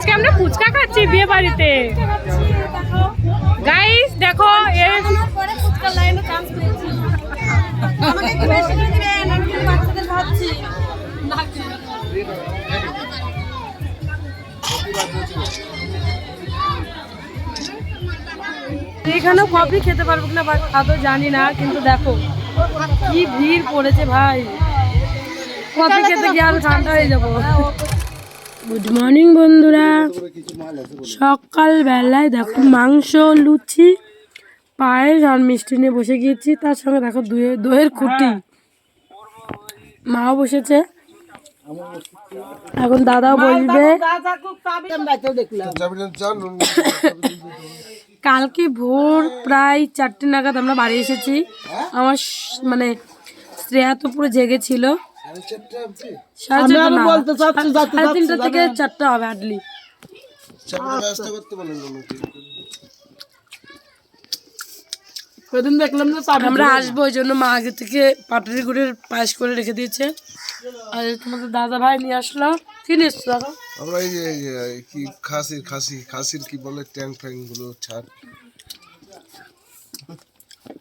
আজকে আমরা ফুচকা খাচ্ছি বিয়ে বাড়িতে। গাইস দেখো আমি এখানেও কফি খেতে পারব কিনা আদৌ জানি না, কিন্তু দেখো, কি ভিড় পড়েছে ভাই। কফি খেতে গিয়ে আরও ঠান্ডা হয়ে যাব। গুড মর্নিং বন্ধুরা। সকাল বেলায় দেখো মাংস লুচি পায়েস আর মিষ্টি নিয়ে বসে গিয়েছি। তার সঙ্গে দেখো দইয়ের খুঁটি। মাও বসেছে। এখন দাদাও বসবে। কালকে ভোর প্রায় চারটে নাগাদ আমরা বাড়ি এসেছি। আমার মানে শ্রেয়া তো পুরো জেগেছিল সাড়ে চারটে না, সাড়ে তিনটা থেকে চারটা হবে আটলি সেদিন দেখলাম যে আমরা আসব ওই জন্য মা আগে থেকে পাটারি গুড়ের পায়েস করে রেখে দিয়েছে। আর তোমাদের দাদা ভাই নিয়ে আসলো। কি নিয়ে এসছো দাদা? আমরা এই যে কি খাসির খাসি খাসির কি বলে? ট্যাং ফ্যাংগুলো ছাড়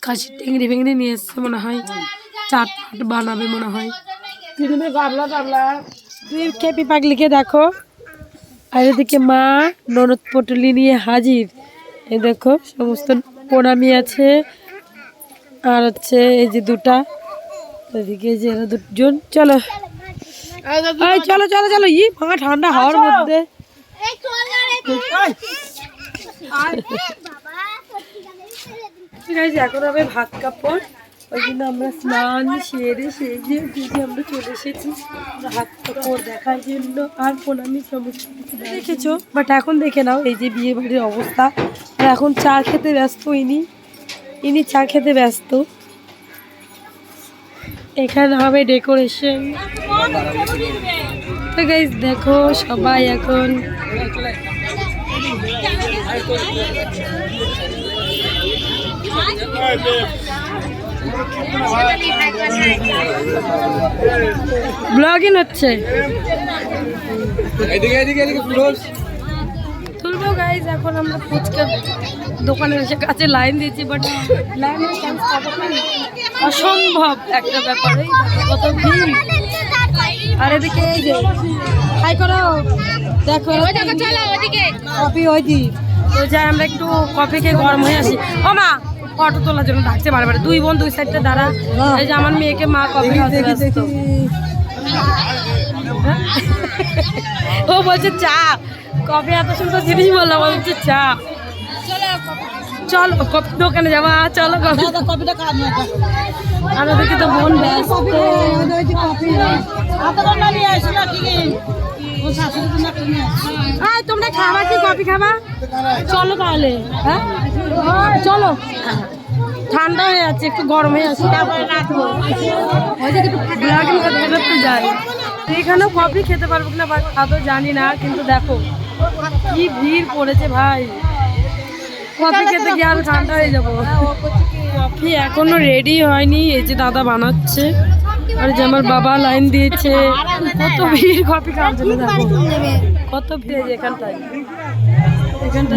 খাসির টেংরি ভেঙড়ি নিয়ে এসছে মনে হয়। চাট বানাবে মনে হয়। গাবলা টাবলা খেপি পাগলিকে দেখো। আর এদিকে মা ননদ পটলি নিয়ে হাজির। এ দেখো সমস্ত প্রণামী আছে। আর হচ্ছে এই যে দুটা। এদিকে যে এরা দুজন। চলো। চলো চলো চলো। ই মা ঠান্ডা হওয়ার মধ্যে। এখন হবে ভাত কাপড়। ওই জন্য আমরা স্নান, সেরে সেজে বুঝে আমরা চলে এসেছি। হাত কাপড় দেখার জন্য। আর প্রণামী সমস্ত দেখেছ? বাট এখন দেখে নাও এই যে বিয়ে বাড়ির অবস্থা এখন চা খেতে ব্যস্ত ইনি। ইনি চা খেতে ব্যস্ত। এখানে হবে ডেকোরেশন। তো গাইজ দেখো সবাই এখন। ব্লগিং হচ্ছে। এদিকে এদিকে এদিকে ফ্লোরস তুলবো গাইজ এখন আমরা ফুচকা দোকানের এসে কাছে লাইন দিয়েছি বাট লাইনের চান্স পাবো অসম্ভব একটা ব্যাপার এই কত ভিড়। আর এদিকে এই যে হাই করো। দেখো কফি ওই দি তো যাই আমরা একটু কফি খেয়ে গরম হয়ে আসি। ও মা ফটো তোলার জন্য ডাকছে বারে বারে। দুই বোন দুই সাইডটা দাঁড়া। এই যে আমার মেয়েকে মা ব্যস্ত। ও বলছে চা। কফি এত সুন্দর জিনিস বললাম বলছে চা। চলো কফি দোকানে যাবা। চলো কপিটা খাওয়া ওদিকে তো বোন ব্যস্ত। আয়, তোমরা খাবা কি, কফি খাবা? চলো তাহলে হ্যাঁ? চলো। ঠান্ডা হয়ে যাচ্ছে, একটু গরম হয়ে যাচ্ছে। তারপরে রাখব যাই এখানেও কফি খেতে পারব কিনা বা আদৌ জানি না, কিন্তু দেখো, কি ভিড় পড়েছে ভাই। কফি খেতে গিয়ে আরও ঠান্ডা হয়ে যাব। কফি এখনও রেডি হয়নি, এই যে দাদা বানাচ্ছে। আর যে আমার বাবা লাইন দিয়েছে। কত ভিড় কফি খাওয়ার জন্য কত ভিড় এখানটায়।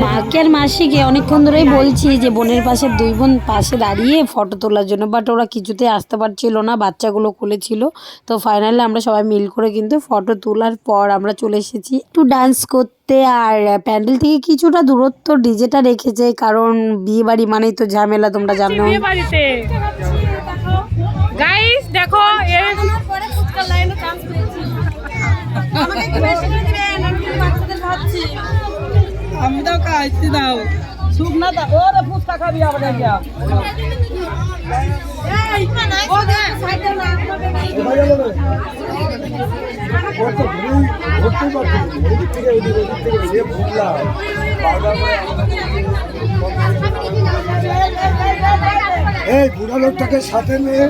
মাকে আর মাসিকে অনেকক্ষণ ধরেই বলছি যে বোনের পাশে দুই বোন পাশে দাঁড়িয়ে ফটো তোলার জন্য বাট ওরা কিছুতে আসতে পারছিল না বাচ্চাগুলো কোলে ছিল। তো ফাইনালি আমরা সবাই মিল করে কিন্তু ফটো তোলার পর আমরা চলে এসেছি একটু ডান্স করতে। আর প্যান্ডেল থেকে কিছুটা দূরত্ব ডিজেটা রেখেছে কারণ বিয়ে বাড়ি মানেই তো ঝামেলা তোমরা জানো। আমি তো খাইছি দাও সুখ না দাও ওরে ফুচকা খাবি আবার গিয়া এই বুড়া লোকটাকে সাথে নিয়ে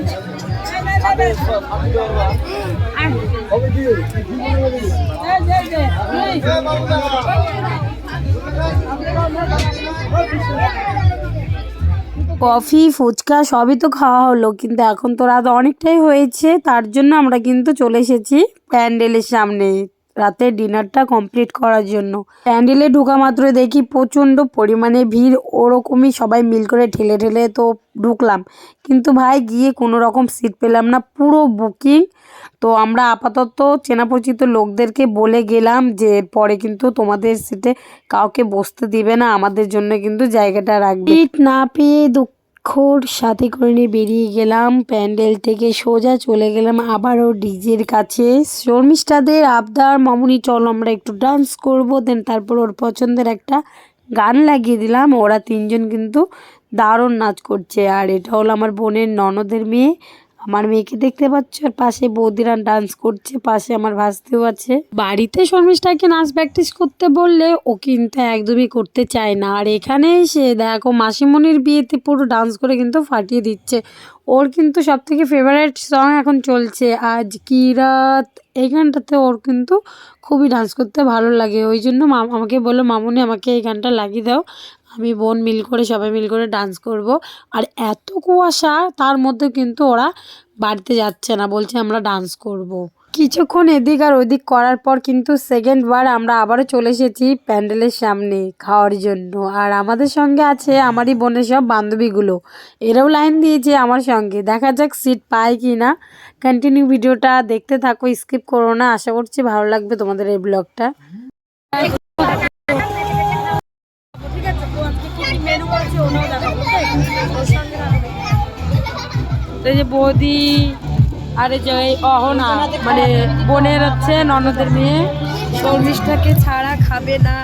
কফি, ফুচকা, সবই তো খাওয়া হলো, কিন্তু এখন তো রাত অনেকটাই হয়েছে, তার জন্য আমরা কিন্তু চলে এসেছি প্যান্ডেলের সামনে। রাতের ডিনারটা কমপ্লিট করার জন্য। প্যান্ডেলে ঢোকা মাত্র দেখি প্রচণ্ড পরিমাণে ভিড়, ওরকমই সবাই মিল করে ঠেলে ঠেলে তো ঢুকলাম। কিন্তু ভাই, গিয়ে কোনো রকম সিট পেলাম না, পুরো বুকিং তো আমরা আপাতত চেনা পরিচিত লোকদেরকে বলে গেলাম যে পরে কিন্তু তোমাদের সিটে কাউকে বসতে দিবে না, আমাদের জন্য কিন্তু জায়গাটা রাখবে। সিট না পেয়ে দুঃখর সাথে করে নিয়ে বেরিয়ে গেলাম। প্যান্ডেল থেকে সোজা চলে গেলাম আবারও ডিজের কাছে। শর্মিষ্ঠাদের আবদার, মামুনি চল আমরা একটু ডান্স করব। দেন তারপর ওর পছন্দের একটা গান লাগিয়ে দিলাম। ওরা তিনজন কিন্তু দারুণ নাচ করছে। আর এটা হলো আমার বোনের ননদের মেয়ে। আমার মেয়েকে দেখতে পাচ্ছ? আর পাশে বৌদিরা ডান্স করছে, পাশে আমার ভাসতেও আছে। বাড়িতে শর্মিষ্ঠাকে নাচ প্র্যাকটিস করতে বললে ও কিন্তু একদমই করতে চায় না। আর এখানে এসে দেখো মাসিমণির বিয়েতে পুরো ডান্স করে কিন্তু ফাটিয়ে দিচ্ছে। ওর কিন্তু সব থেকে ফেভারিট সং এখন চলছে আজ কি রাত? এই গানটাতে ওর কিন্তু খুবই ডান্স করতে ভালো লাগে। ওই জন্য আমাকে বলল, মামুনি, আমাকে এই গানটা লাগিয়ে দাও। আমি বোন মিল করে, সবাই মিল করে ডান্স করব। আর এত কুয়াশা, তার মধ্যে কিন্তু ওরা বাড়িতে যাচ্ছে না, বলছে আমরা ডান্স করব। কিছুক্ষণ এদিক আর ওদিক করার পর কিন্তু সেকেন্ড বার আমরা আবারও চলে এসেছি প্যান্ডেলের সামনে খাওয়ার জন্য। আর আমাদের সঙ্গে আছে আমারই বোনের সব বান্ধবীগুলো। এরাও লাইন দিয়েছে আমার সঙ্গে। দেখা যাক সিট পায় কি না কন্টিনিউ ভিডিওটা দেখতে থাকো স্কিপ করো না। আশা করছি ভালো লাগবে তোমাদের এই ব্লগটা এই যে বৌদি আর এই যে অহনা মানে বোনের হচ্ছে ননদের মেয়ে। শর্মিষ্ঠাকে ছাড়া খাবে না।